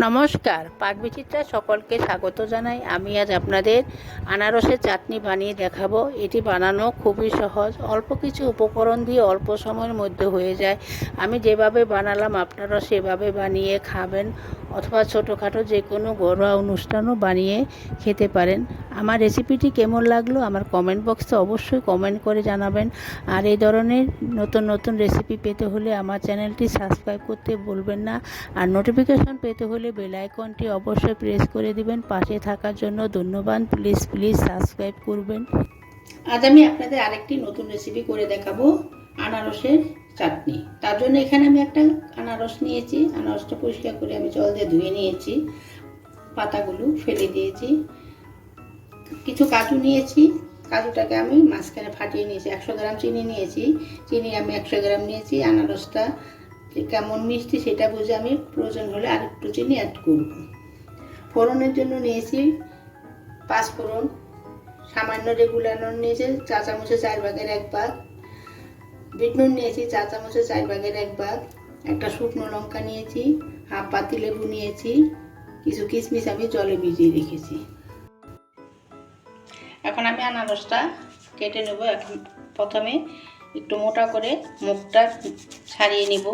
নমস্কার পাকবিচিত্রা সকলকে স্বাগত জানাই। আমি আজ আপনাদের আনারসের চাটনি বানিয়ে দেখাবো। এটি বানানো খুবই সহজ। অল্প কিছু উপকরণ দিয়ে অল্প সময়ের মধ্যে হয়ে যায়। আমি যেভাবে বানালাম, আপনারা সেভাবে বানিয়ে খাবেন অথবা ছোটোখাটো যে কোনো ঘরোয়া অনুষ্ঠানও বানিয়ে খেতে পারেন। আমার রেসিপিটি কেমন লাগল, আমার কমেন্ট বক্সে অবশ্যই কমেন্ট করে জানাবেন। আর এই ধরনের নতুন নতুন রেসিপি পেতে হলে আমার চ্যানেলটি সাবস্ক্রাইব করতে ভুলবেন না। আর নোটিফিকেশন পেতে হলে বেল আইকনটি অবশ্যই প্রেস করে দিবেন। পাশে থাকার জন্য ধন্যবাদ। প্লিজ প্লিজ সাবস্ক্রাইব করবেন। আজ আমি আপনাদের আরেকটি নতুন রেসিপি করে দেখাবো, আনারসের চাটনি। তার জন্য এখানে আমি একটা আনারস নিয়েছি। আনারসটা পরিষ্কার করে আমি জল দিয়ে ধুয়ে নিয়েছি। পাতাগুলো ফেলে দিয়েছি। কিছু কাজু নিয়েছি। কাজুটাকে আমি মাঝখানে ফাটিয়ে নিয়েছি। একশো গ্রাম চিনি নিয়েছি। চিনি আমি একশো গ্রাম নিয়েছি। আনারসটা যে কেমন মিষ্টি সেটা বুঝে আমি প্রয়োজন হলে আর একটু চিনি অ্যাড করব। ফোড়নের জন্য নিয়েছি পাঁচ ফোড়ন, সামান্য রেগুলার নুন নিয়েছি, চা চামচে চার ভাগের এক ভাগ, বিট নুন নিয়েছি, চা চামচে চার ভাগের এক ভাগ, একটা শুকনো লঙ্কা নিয়েছি, হাফ পাতি লেবু নিয়েছি, কিছু কিশমিশ আমি জলে ভিজিয়ে রেখেছি। এখন আমি আনারসটা কেটে নেব। এখন প্রথমে একটু মোটা করে মুখটা ছাড়িয়ে নেব।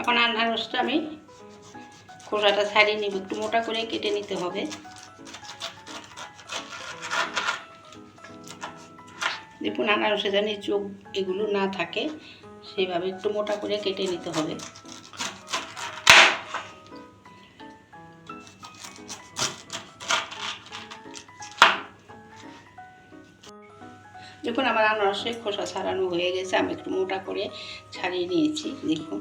এখন আনারসটা আমি খোসাটা ছাড়িয়ে নিব। একটু মোটা করে কেটে নিতে হবে। দেখুন আনারসে জানি চোখ এগুলো না থাকে, সেভাবে একটু মোটা করে কেটে নিতে হবে। দেখুন আমার আনারসে খোসা ছাড়ানো হয়ে গেছে, আমি একটু মোটা করে ছাড়িয়ে নিয়েছি, দেখুন।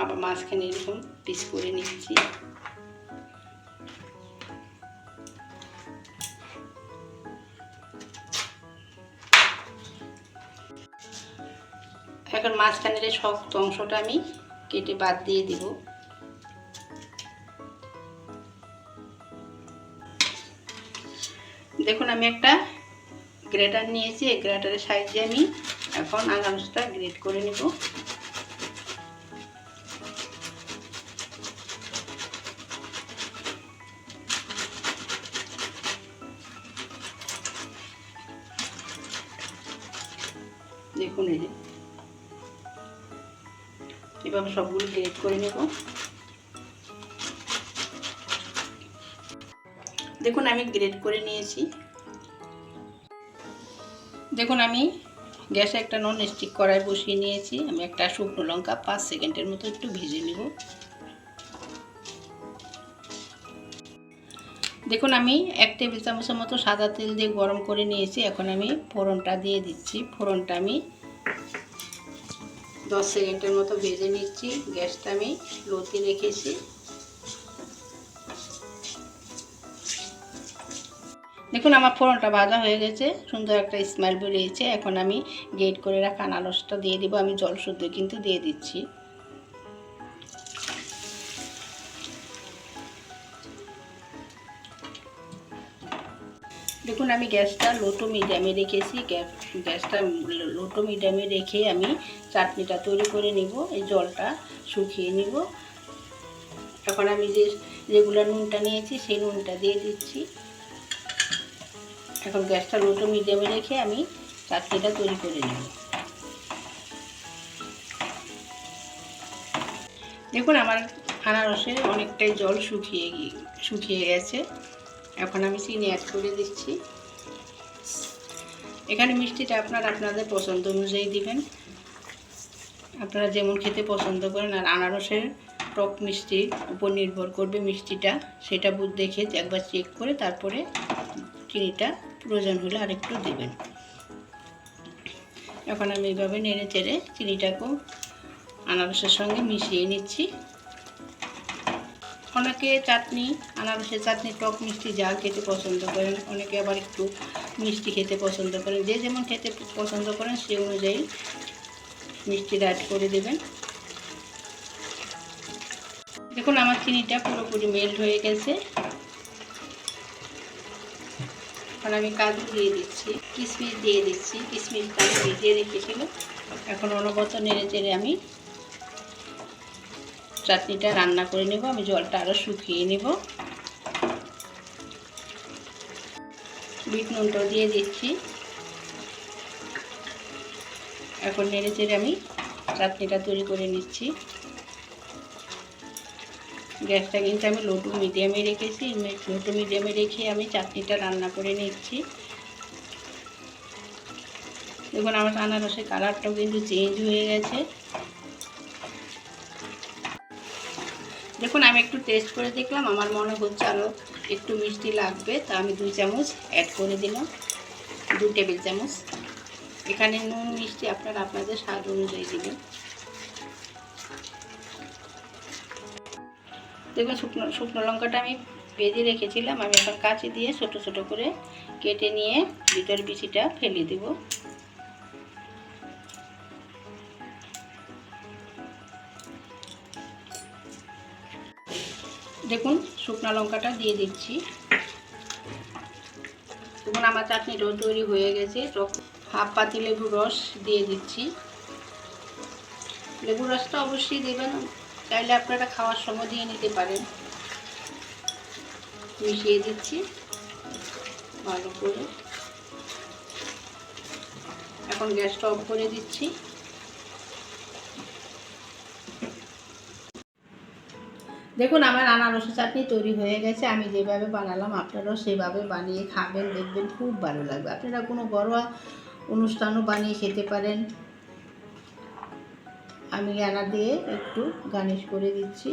আবার মাঝখানে এরকম পিস করে নিচ্ছি। এখন মাঝখানের শক্ত অংশটা আমি কেটে বাদ দিয়ে দিব। দেখুন, আমি একটা গ্রেটার নিয়েছি, এই গ্রেটারের সাহায্যে আমি এখন আনারসটা গ্রেট করে নেব। দেখুন এই যে। এভাবে সবগুলো গ্রেট করে নেব। দেখুন, আমি গ্রেট করে নিয়েছি। দেখুন, আমি গ্যাসে একটা নন স্টিক কড়াই বসিয়ে নিয়েছি। আমি একটা শুকনো লঙ্কা পাঁচ সেকেন্ডের মতো একটু ভেজে নেব। দেখুন, আমি এক টেবিল চামচের মতো সাদা তেল দিয়ে গরম করে নিয়েছি। এখন আমি ফোড়নটা দিয়ে দিচ্ছি। ফোড়নটা আমি দশ সেকেন্ডের মতো ভেজে নিচ্ছি। গ্যাসটা আমি লোতে রেখেছি। দেখুন, আমার ফোড়নটা ভাজা হয়ে গেছে। সুন্দর একটা স্মেল বেরিয়েছে। এখন আমি গেট করে রাখা আনারসটা দিয়ে দিব। আমি জল শুদ্ধ কিন্তু দিয়ে দিচ্ছি। দেখুন, আমি গ্যাসটা লোটো মিডিয়ামে রেখেছি। গ্যাসটা লোটো মিডিয়ামে রেখে আমি চাটনিটা তৈরি করে নিব, এই জলটা শুকিয়ে নিব। এখন আমি যে রেগুলার নুনটা নিয়েছি, সেই নুনটা দিয়ে দিচ্ছি। এখন গ্যাসটা লোটো মিডিয়ামে রেখে আমি চাটনিটা তৈরি করে নেব। দেখুন, আমার আনারসে অনেকটাই জল শুকিয়ে শুকিয়ে গেছে। এখন আমি চিনি অ্যাড করে দিচ্ছি। এখানে মিষ্টিটা আপনারা আপনাদের পছন্দ অনুযায়ী দিবেন। আপনারা যেমন খেতে পছন্দ করেন আর আনারসের টক মিষ্টির উপর নির্ভর করবে মিষ্টিটা, সেটা দেখে একবার চেক করে তারপরে চিনিটা প্রয়োজন হলে আরেকটু দেবেন। এখন আমি এইভাবে নেড়ে চেড়ে চিনিটাকেও আনারসের সঙ্গে মিশিয়ে নিচ্ছি। অনেকে চাটনি, আনারসের চাটনি, টক মিষ্টি যা খেতে পছন্দ করেন। অনেকে আবার একটু মিষ্টি খেতে পছন্দ করেন। যে যেমন খেতে পছন্দ করেন, সে অনুযায়ী মিষ্টিটা অ্যাড করে দেবেন। দেখুন, আমার চিনিটা পুরোপুরি মেল্ট হয়ে গেছে। এখন আমি কাজু দিয়ে দিচ্ছি কিশমিশ দিয়ে দিচ্ছি। কিশমিশটা আমি ভিজিয়ে রেখেছিল এখন অনবত নেড়ে চেড়ে আমি চাটনিটা রান্না করে নেব, আমি জলটা আরও শুকিয়ে নেব। বিট নুনটাও দিয়ে দিচ্ছি। এখন নেড়ে চেড়ে আমি চাটনিটা তৈরি করে নিচ্ছি। গ্যাসটা কিন্তু আমি লোটু মিডিয়ামে রেখেছি লোটু মিডিয়ামে রেখে আমি চাটনিটা রান্না করে নিচ্ছি। দেখুন, আমার আনারসের কালারটাও কিন্তু চেঞ্জ হয়ে গেছে। দেখুন, আমি একটু টেস্ট করে দেখলাম, আমার মনে হচ্ছে আরও একটু মিষ্টি লাগবে, তা আমি দুই চামচ অ্যাড করে দিলাম দু টেবিল চামচ। এখানে নুন, মিষ্টি আপনারা আপনাদের স্বাদ অনুযায়ী দেবেন। দেখুন, শুকনো শুকনো লঙ্কাটা আমি বেঁধে রেখেছিলাম, আমি এখন কাঁচি দিয়ে ছোট ছোট করে কেটে নিয়ে ভিতর বিচিটা ফেলে দেব। দেখুন, শুকনো লঙ্কাটা দিয়ে দিচ্ছি। দেখুন, আমার চাটনিটাও তৈরি হয়ে গেছে। হাফ পাতি লেবুর রস দিয়ে দিচ্ছি। লেবুর রসটা অবশ্যই দেবেন। চাইলে আপনারা খাওয়ার সময় দিয়ে নিতে পারেন। মিশিয়ে দিচ্ছি ভালো করে। এখন গ্যাসটা অফ করে দিচ্ছি। দেখুন, আমার আনারসের চাটনি তৈরি হয়ে গেছে। আমি যেভাবে বানালাম, আপনারাও সেভাবে বানিয়ে খাবেন, দেখবেন খুব ভালো লাগবে। আপনারা কোনো ঘরোয়া অনুষ্ঠানও বানিয়ে খেতে পারেন। আমি আনা দিয়ে একটু গার্নিশ করে দিচ্ছি।